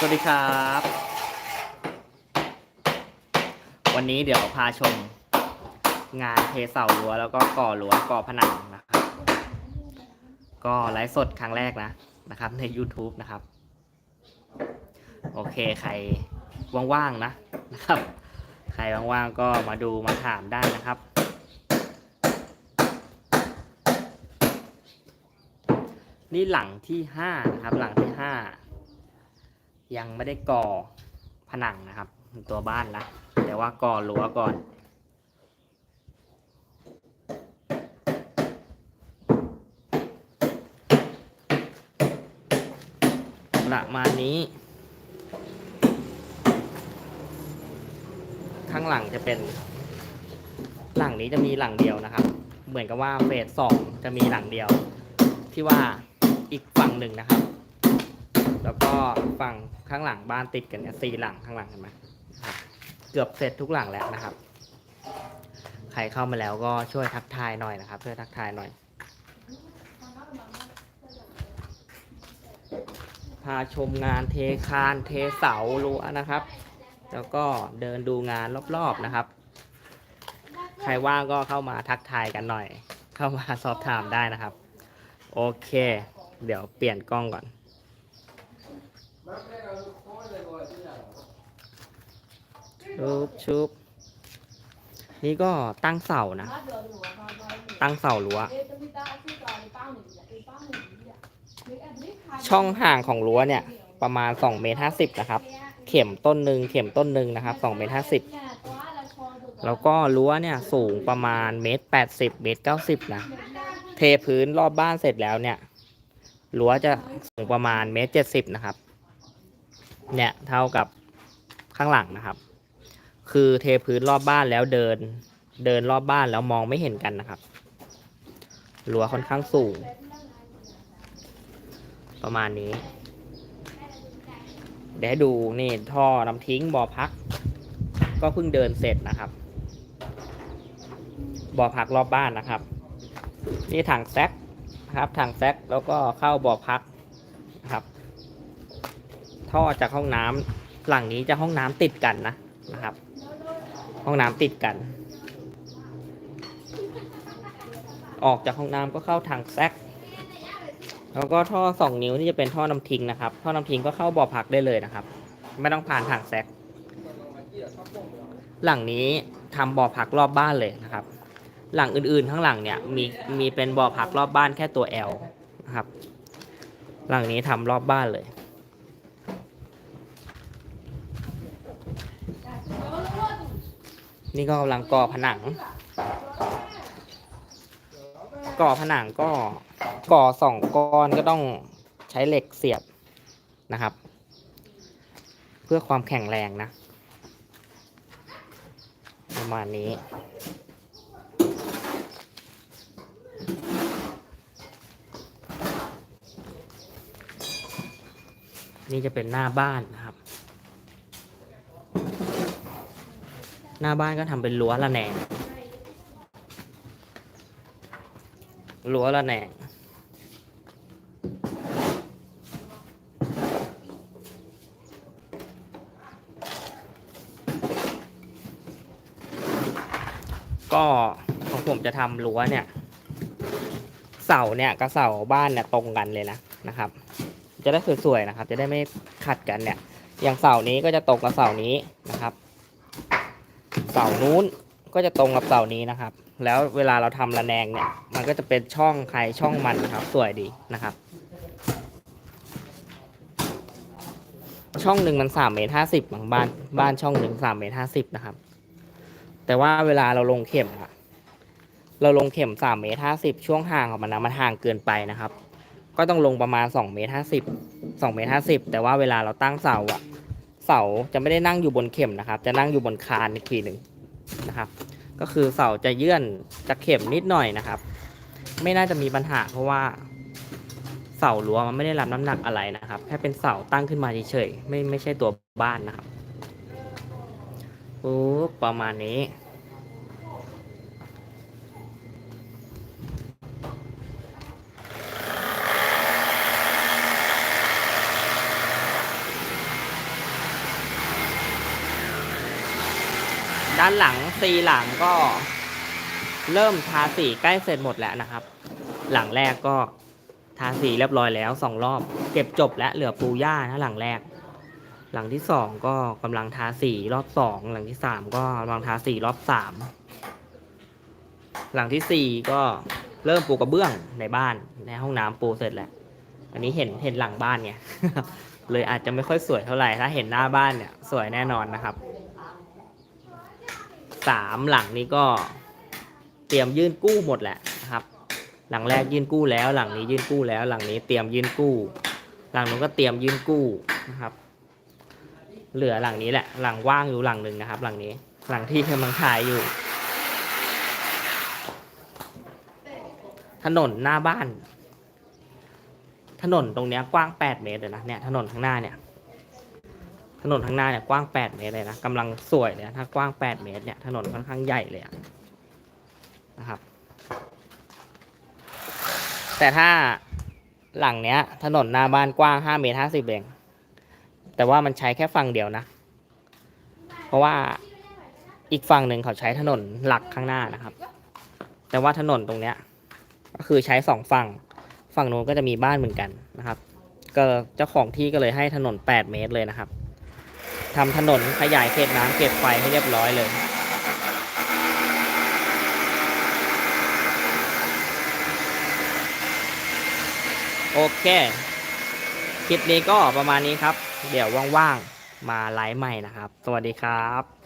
สวัสดีครับ วันนี้เดี๋ยวพาชม งานเทเสารั้วแล้วก็ก่อรั้วก่อผนังนะครับ ก็ไลฟ์สดครั้งแรกนะนะครับ ใน YouTube นะครับ โอเคใครว่างๆนะนะครับ ใครว่างๆก็มาดูมาถามได้นะครับ นี่หลังที่ห้านะครับ หลังที่ห้า ยังไม่ได้ก่อผนังนะครับ ตัวบ้านนะแต่ว่าก่อรั้วก่อน ประมาณนี้ ข้างหลังจะเป็น หลังนี้จะมีหลังเดียวนะครับ เหมือนกับว่าเฟสสองจะมีหลังเดียว ที่ว่าอีกฝั่งหนึ่งนะครับ แล้วก็ฝั่งข้างหลังบ้านติดกันเนี่ยสี่หลังข้างหลังเห็นไหมเกือบเสร็จทุกหลังแล้วนะครับ ใครเข้ามาแล้วก็ช่วยทักทายหน่อยนะครับ ช่วยทักทายหน่อย พาชมงานเทคานเทเสารั้วนะครับ แล้วก็เดินดูงานรอบๆนะครับ ใครว่างก็เข้ามาทักทายกันหน่อย เข้ามาสอบถามได้นะครับ โอเค เดี๋ยวเปลี่ยนกล้องก่อน ชุบชุบนี่ก็ตั้งเสานะ ตั้งเสารั้ว ช่องห่างของรั้วเนี่ย ประมาณ2เมตร50นะครับ เข็มต้นหนึ่งเข็มต้นหนึ่งนะครับ2เมตร50แล้วก็รั้วเนี่ยสูงประมาณเมตร80เมตร90นะ เทพื้นรอบบ้านเสร็จแล้วเนี่ย รั้วจะสูงประมาณเมตร70นะครับ เนี่ยเท่ากับข้างหลังนะครับ คือเทพื้นรอบบ้านแล้วเดิน เดินรอบบ้านแล้วมองไม่เห็นกันนะครับรั้วค่อนข้างสูง ประมาณนี้ เดี๋ยวดูนี่ท่อน้ำทิ้งบ่อพัก ก็เพิ่งเดินเสร็จนะครับบ่อพักรอบบ้านนะครับ นี่ถังแซกนะครับถังแซกแล้วก็เข้าบ่อพัก ท่อจากห้องน้ำหลังนี้จะห้องน้ำติดกันนะนะครับ ห้องน้ำติดกัน ออกจากห้องน้ำก็เข้าถังแซกแล้วก็ท่อสองนิ้วนี่จะเป็นท่อน้ำทิ้งนะครับ ท่อน้ำทิ้งก็เข้าบ่อพักได้เลยนะครับ ไม่ต้องผ่านถังแซกหลังนี้ทำบ่อพักรอบบ้านเลยนะครับ หลังอื่นๆข้างหลังเนี่ยมีมีเป็นบ่อพักรอบบ้านแค่ตัว L นะครับ หลังนี้ทำรอบบ้านเลย นี่ก็กำลังก่อผนัง ก่อผนังก็ก่อสองก้อนก็ต้องใช้เหล็กเสียบนะครับ เพื่อความแข็งแรงนะ ประมาณนี้นี่จะเป็นหน้าบ้านนะครับ ห น้าบ้านก็ทำเป็นรั้วระแนงรั้วระแนงก็ของผมจะทำรั้วเนี่ย เสาเนี่ยกับเสาบ้านเนี่ยตรงกันเลยนะนะครับ จะได้สวยๆนะครับ จะได้ไม่ขัดกันเนี่ย อย่างเสานี้ก็จะตรงกับเสานี้ เสานู้นก็จะตรงกับเสานี้นะครับ แล้วเวลาเราทำระแนงเนี่ย มันก็จะเป็นช่องใครช่องมันครับ สวยดีนะครับ ช่องหนึ่งมันสามเมตรห้าสิบบางบ้านบ้านช่องหนึ่งสามเมตรห้าสิบนะครับ แต่ว่าเวลาเราลงเข็มอะเราลงเข็มสามเมตรห้าสิบช่วงห่างของมันนะมันห่างเกินไปนะครับ ก็ต้องลงประมาณสองเมตรห้าสิบสองเมตรห้าสิบแต่ว่าเวลาเราตั้งเสาอะเสาจะไม่ได้นั่งอยู่บนเข็มนะครับ จะนั่งอยู่บนคานอีกทีหนึ่ง นะครับ ก็คือเสาจะเยื่อนจากเข็มนิดหน่อยนะครับ ไม่น่าจะมีปัญหาเพราะว่า เสารั้วมันไม่ได้รับน้ำหนักอะไรนะครับแค่เป็นเสาตั้งขึ้นมาเฉยๆไม่ไม่ใช่ตัวบ้านนะครับปุ๊บประมาณนี้ ด้านหลังซีหลังก็ เริ่มทาสีใกล้เสร็จหมดแล้วนะครับ หลังแรกก็ทาสีเรียบร้อยแล้วสองรอบ เก็บจบแล้วเหลือปูย่านะหลังแรก หลังที่สองก็กำลังทาสีรอบสองหลังที่สามก็กำลังทาสีรอบสามหลังที่สี่ก็เริ่มปูกระเบื้องในบ้านในห้องน้ำปูเสร็จแล้วอันนี้เห็นเห็นหลังบ้านไงเลยอาจจะไม่ค่อยสวยเท่าไหร่ถ้าเห็นหน้าบ้านเนี่ยสวยแน่นอนนะครับ สามหลังนี้ก็เตรียมยื่นกู้หมดแหละนะครับ หลังแรกยื่นกู้แล้ว หลังนี้ยื่นกู้แล้ว หลังนี้เตรียมยื่นกู้ หลังนู้นก็เตรียมยื่นกู้นะครับ เหลือหลังนี้แหละ หลังว่างอยู่หลังหนึ่งนะครับ หลังนี้ หลังที่กำลังถ่ายอยู่ ถนนหน้าบ้าน ถนนตรงเนี้ยกว้างแปดเมตรเลยนะเนี่ยถนนข้างหน้าเนี่ย ถนนข้างหน้าเนี่ยกว้างแปดเมตรเลยนะกำลังสวยเลยนะถ้ากว้างแปดเมตรเนี่ยถนนค่อนข้างใหญ่เลยอะนะครับแต่ถ้าหลังเนี้ย ถนนหน้าบ้านกว้างห้าเมตรห้าสิบเอง แต่ว่ามันใช้แค่ฝั่งเดียวนะ เพราะว่าอีกฝั่งหนึ่งเขาใช้ถนนหลักข้างหน้านะครับ แต่ว่าถนนตรงเนี้ยก็คือใช้สองฝั่ง ฝั่งโน้นก็จะมีบ้านเหมือนกันนะครับ ก็เจ้าของที่ก็เลยให้ถนน 8 เมตรเลยนะครับ ทำถนนขยายเขตน้ำเขตไฟให้เรียบร้อยเลย โอเค คลิปนี้ก็ประมาณนี้ครับ เดี๋ยวว่างๆ มาไลฟ์ใหม่นะครับ สวัสดีครับ